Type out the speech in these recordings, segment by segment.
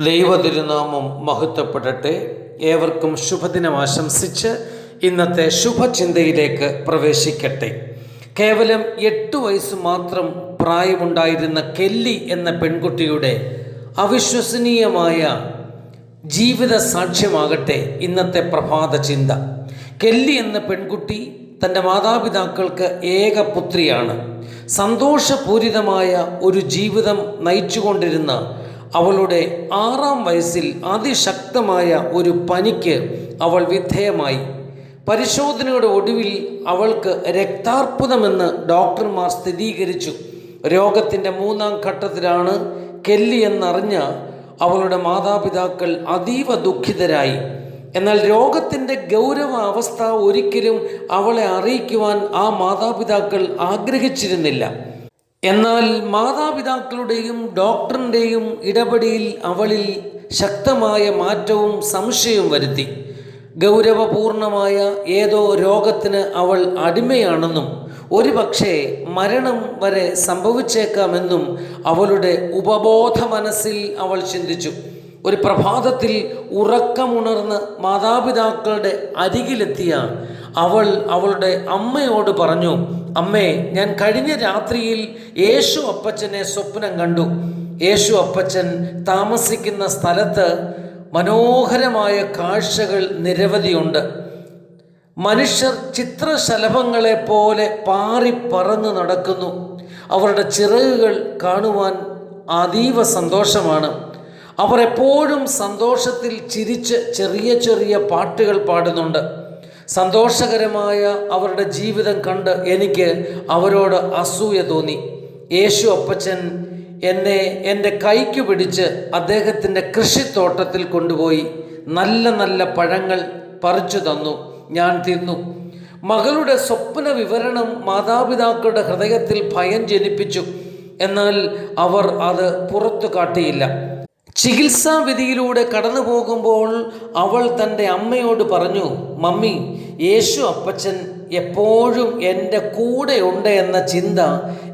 ദൈവതിരുനാമം മഹത്വപ്പെടട്ടെ. ഏവർക്കും ശുഭദിനം ആശംസിച്ച് ഇന്നത്തെ ശുഭചിന്തയിലേക്ക് പ്രവേശിക്കട്ടെ. കേവലം എട്ട് വയസ്സ് മാത്രം പ്രായമുണ്ടായിരുന്ന കെല്ലി എന്ന പെൺകുട്ടിയുടെ അവിശ്വസനീയമായ ജീവിത സാക്ഷ്യമാകട്ടെ ഇന്നത്തെ പ്രഭാത ചിന്ത. കെല്ലി എന്ന പെൺകുട്ടി തന്റെ മാതാപിതാക്കൾക്ക് ഏക പുത്രിയാണ്. സന്തോഷപൂരിതമായ ഒരു ജീവിതം നയിച്ചുകൊണ്ടിരുന്ന അവളുടെ ആറാം വയസ്സിൽ അതിശക്തമായ ഒരു പനിക്ക് അവൾ വിധേയമായി. പരിശോധനയുടെ ഒടുവിൽ അവൾക്ക് രക്താർപ്പുതമെന്ന് ഡോക്ടർമാർ സ്ഥിരീകരിച്ചു. രോഗത്തിന്റെ മൂന്നാം ഘട്ടത്തിലാണ് കെല്ലി എന്നറിഞ്ഞ അവളുടെ മാതാപിതാക്കൾ അതീവ ദുഃഖിതരായി. എന്നാൽ രോഗത്തിന്റെ ഗൗരവ അവസ്ഥ ഒരിക്കലും അവളെ അറിയിക്കുവാൻ ആ മാതാപിതാക്കൾ ആഗ്രഹിച്ചിരുന്നില്ല. എന്നാൽ മാതാപിതാക്കളുടെയും ഡോക്ടറിന്റെയും ഇടപെടിയിൽ അവളിൽ ശക്തമായ മാറ്റവും സംശയവും വരുത്തി. ഗൗരവപൂർണമായ ഏതോ രോഗത്തിന് അവൾ അടിമയാണെന്നും ഒരുപക്ഷെ മരണം വരെ സംഭവിച്ചേക്കാമെന്നും അവളുടെ ഉപബോധ മനസ്സിൽ അവൾ ചിന്തിച്ചു. ഒരു പ്രഭാതത്തിൽ ഉറക്കമുണർന്ന് മാതാപിതാക്കളുടെ അരികിലെത്തിയ അവൾ അവളുടെ അമ്മയോട് പറഞ്ഞു അമ്മേ ഞാൻ കഴിഞ്ഞ രാത്രിയിൽ യേശു അപ്പച്ചനെ സ്വപ്നം കണ്ടു. യേശു അപ്പച്ചൻ താമസിക്കുന്ന സ്ഥലത്ത് മനോഹരമായ കാഴ്ചകൾ നിരവധിയുണ്ട്. മനുഷ്യർ ചിത്രശലഭങ്ങളെ പോലെ പാറി പറന്ന് നടക്കുന്നു. അവരുടെ ചിറകുകൾ കാണുവാൻ അതീവ സന്തോഷമാണ്. അവർ എപ്പോഴും സന്തോഷത്തിൽ ചിരിച്ച് ചെറിയ ചെറിയ പാട്ടുകൾ പാടുന്നുണ്ട്. സന്തോഷകരമായ അവരുടെ ജീവിതം കണ്ട് എനിക്ക് അവരോട് അസൂയ തോന്നി. യേശു അപ്പച്ചൻ എന്നെ എന്റെ കൈക്ക് പിടിച്ച് അദ്ദേഹത്തിന്റെ കൃഷിത്തോട്ടത്തിൽ കൊണ്ടുപോയി. നല്ല നല്ല പഴങ്ങൾ പറിച്ചു തന്നു. ഞാൻ തിന്നു. മകളുടെ സ്വപ്ന വിവരണം മാതാപിതാക്കളുടെ ഹൃദയത്തിൽ ഭയം ജനിപ്പിച്ചു. എന്നാൽ അവർ അത് പുറത്തു കാട്ടിയില്ല. ചികിത്സാ വിധിയിലൂടെ കടന്നു പോകുമ്പോൾ അവൾ തന്റെ അമ്മയോട് പറഞ്ഞു മമ്മി യേശു അപ്പച്ചൻ എപ്പോഴും എന്റെ കൂടെ ഉണ്ട് എന്ന ചിന്ത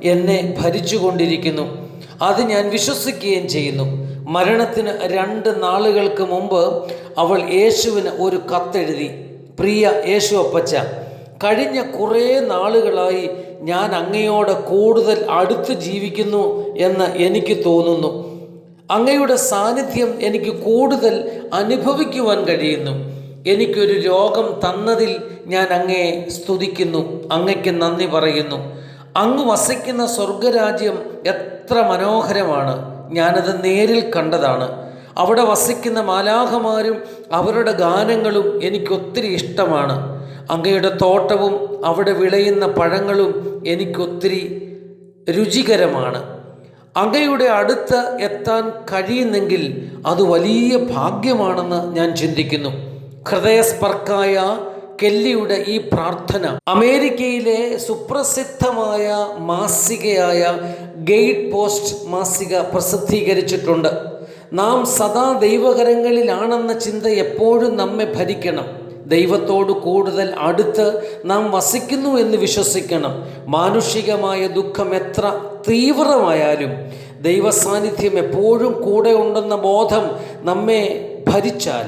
എന്നെ ഭരിച്ചുകൊണ്ടിരിക്കുന്നു. അത് ഞാൻ വിശ്വസിക്കുകയും ചെയ്യുന്നു. മരണത്തിന് രണ്ട് നാളുകൾക്ക് മുമ്പ് അവൾ യേശുവിന് ഒരു കത്തെഴുതി പ്രിയ യേശു അപ്പച്ച കഴിഞ്ഞ കുറേ നാളുകളായി ഞാൻ അങ്ങയോട് കൂടുതൽ അടുത്ത് ജീവിക്കുന്നു എന്ന് എനിക്ക് തോന്നുന്നു. അങ്ങയുടെ സാന്നിധ്യം എനിക്ക് കൂടുതൽ അനുഭവിക്കുവാൻ കഴിയുന്നു. എനിക്കൊരു രോഗം തന്നതിൽ ഞാൻ അങ്ങയെ സ്തുതിക്കുന്നു. അങ്ങയ്ക്ക് നന്ദി പറയുന്നു. അങ്ങ് വസിക്കുന്ന സ്വർഗരാജ്യം എത്ര മനോഹരമാണ്. ഞാനത് നേരിൽ കണ്ടതാണ്. അവിടെ വസിക്കുന്ന മാലാഹമാരും അവരുടെ ഗാനങ്ങളും എനിക്കൊത്തിരി ഇഷ്ടമാണ്. അങ്ങയുടെ തോട്ടവും അവിടെ വിളയുന്ന പഴങ്ങളും എനിക്കൊത്തിരി രുചികരമാണ്. അങ്ങയുടെ അടുത്ത് എത്താൻ കഴിയുന്നെങ്കിൽ അത് വലിയ ഭാഗ്യമാണെന്ന് ഞാൻ ചിന്തിക്കുന്നു. ഹൃദയസ്പർക്കായ കെല്ലിയുടെ ഈ പ്രാർത്ഥന അമേരിക്കയിലെ സുപ്രസിദ്ധമായ മാസികയായ ഗെയ്റ്റ് പോസ്റ്റ് മാസിക പ്രസിദ്ധീകരിച്ചിട്ടുണ്ട്. നാം സദാ ദൈവകരങ്ങളിലാണെന്ന ചിന്ത എപ്പോഴും നമ്മെ ഭരിക്കണം. ദൈവത്തോട് കൂടുതൽ അടുത്ത് നാം വസിക്കുന്നു എന്ന് വിശ്വസിക്കണം. മാനുഷികമായ ദുഃഖം എത്ര തീവ്രമായാലും ദൈവസാന്നിധ്യം എപ്പോഴും കൂടെ ഉണ്ടെന്ന ബോധം നമ്മെ ഭരിച്ചാൽ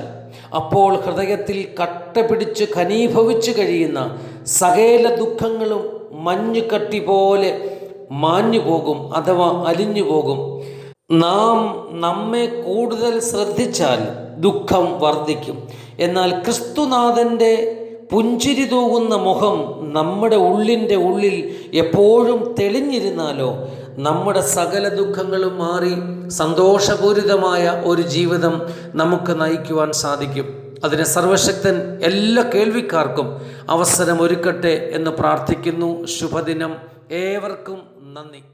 അപ്പോൾ ഹൃദയത്തിൽ കട്ട പിടിച്ച് ഖനീഭവിച്ചു കഴിയുന്ന സകല ദുഃഖങ്ങളും മഞ്ഞുകട്ടി പോലെ മാഞ്ഞു പോകും അഥവാ അലിഞ്ഞു പോകും നാം നമ്മെ കൂടുതൽ ശ്രദ്ധിച്ചാൽ ദുഃഖം വർദ്ധിക്കും. എന്നാൽ ക്രിസ്തുനാഥന്റെ പുഞ്ചിരി തൂകുന്ന മുഖം നമ്മുടെ ഉള്ളിന്റെ ഉള്ളിൽ എപ്പോഴും തെളിഞ്ഞിരുന്നാലോ നമ്മുടെ സകല ദുഃഖങ്ങളും മാറി സന്തോഷപൂരിതമായ ഒരു ജീവിതം നമുക്ക് നയിക്കുവാൻ സാധിക്കും. അതിന് സർവശക്തൻ എല്ലാ കേൾവിക്കാർക്കും അവസരം ഒരുക്കട്ടെ എന്ന് പ്രാർത്ഥിക്കുന്നു. ശുഭദിനം. ഏവർക്കും നന്ദി.